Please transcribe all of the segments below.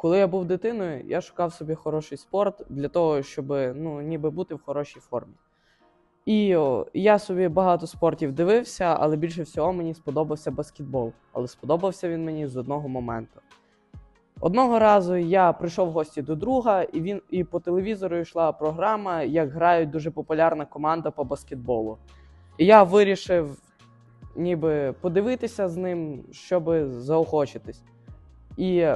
коли я був дитиною, я шукав собі хороший спорт для того, щоб ну, ніби бути в хорошій формі. І о, я собі багато спортів дивився, але більше всього мені сподобався баскетбол. Але сподобався він мені з одного моменту. Одного разу я прийшов в гості до друга, і він і по телевізору йшла програма, як грають дуже популярна команда по баскетболу. І я вирішив ніби подивитися з ним, щоб заохочитись. І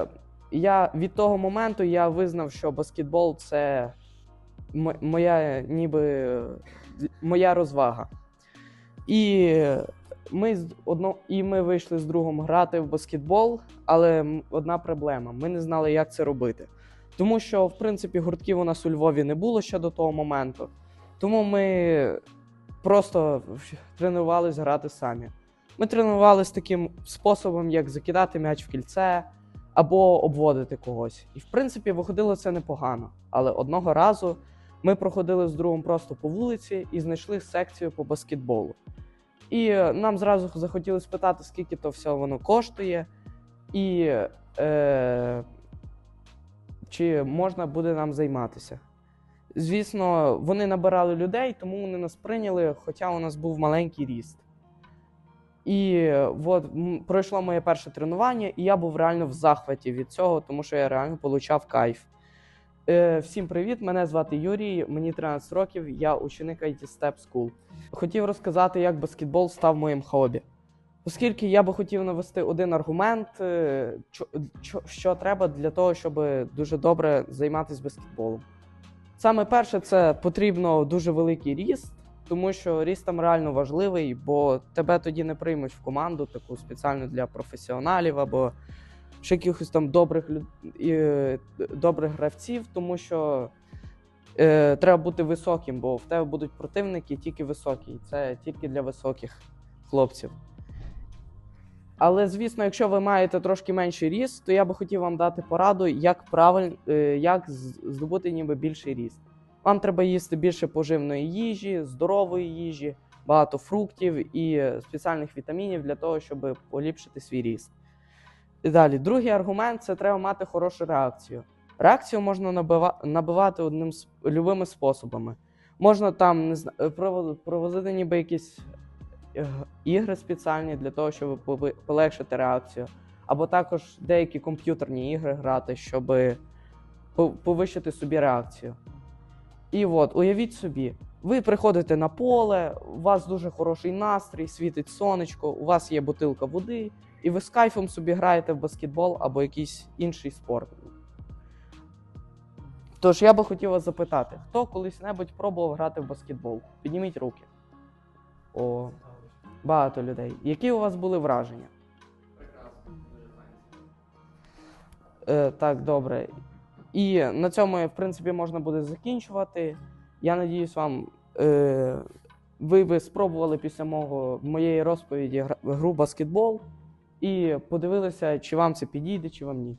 я від того моменту я визнав, що баскетбол це моя ніби моя розвага. І ми, одно, і ми вийшли з другом грати в баскетбол, але одна проблема: ми не знали, як це робити. Тому що, в принципі, гуртків у нас у Львові не було ще до того моменту. Тому ми просто тренувалися грати самі. Ми тренувалися таким способом, як закидати м'яч в кільце або обводити когось. І в принципі виходило це непогано. Але одного разу ми проходили з другом просто по вулиці і знайшли секцію по баскетболу. І е, нам зразу захотіли спитати, скільки то все воно коштує, і е, чи можна буде нам займатися. Звісно, вони набирали людей, тому вони нас прийняли, хоча у нас був маленький ріст. І е, от пройшло моє перше тренування, і я був реально в захваті від цього, тому що я реально получав кайф. Е, всім привіт! Мене звати Юрій, мені 13 років, я ученик IT Step School. Хотів розказати, як баскетбол став моїм хобі. Оскільки я би хотів навести один аргумент, е, що треба для того, щоб дуже добре займатися баскетболом. Саме перше, це потрібно дуже великий ріст, тому що ріст там реально важливий, бо тебе тоді не приймуть в команду таку спеціально для професіоналів або ще якихось там добрих, е, добрих гравців, тому що е, треба бути високим, бо в тебе будуть противники тільки високі. Це тільки для високих хлопців. Але, звісно, якщо ви маєте трошки менший ріст, то я би хотів вам дати пораду, як правильно, як здобути ніби більший ріст. Вам треба їсти більше поживної їжі, здорової їжі, багато фруктів і спеціальних вітамінів для того, щоб поліпшити свій ріст. І далі, другий аргумент це треба мати хорошу реакцію. Реакцію можна набива- набивати одним з любими способами. Можна там не зна- е, провозити ніби якісь е, ігри спеціальні для того, щоб полегшити реакцію. Або також деякі комп'ютерні ігри грати, щоб повищити собі реакцію. І от, уявіть собі, ви приходите на поле, у вас дуже хороший настрій, світить сонечко, у вас є бутилка води, і ви з кайфом собі граєте в баскетбол або якийсь інший спорт. Тож я би хотів вас запитати, хто колись-небудь пробував грати в баскетбол? Підніміть руки. О, багато людей. Які у вас були враження? Е, так, добре. І на цьому, в принципі, можна буде закінчувати. Я надіюсь, вам е, ви ви спробували після мого, моєї розповіді гру баскетбол і подивилися, чи вам це підійде, чи вам ні.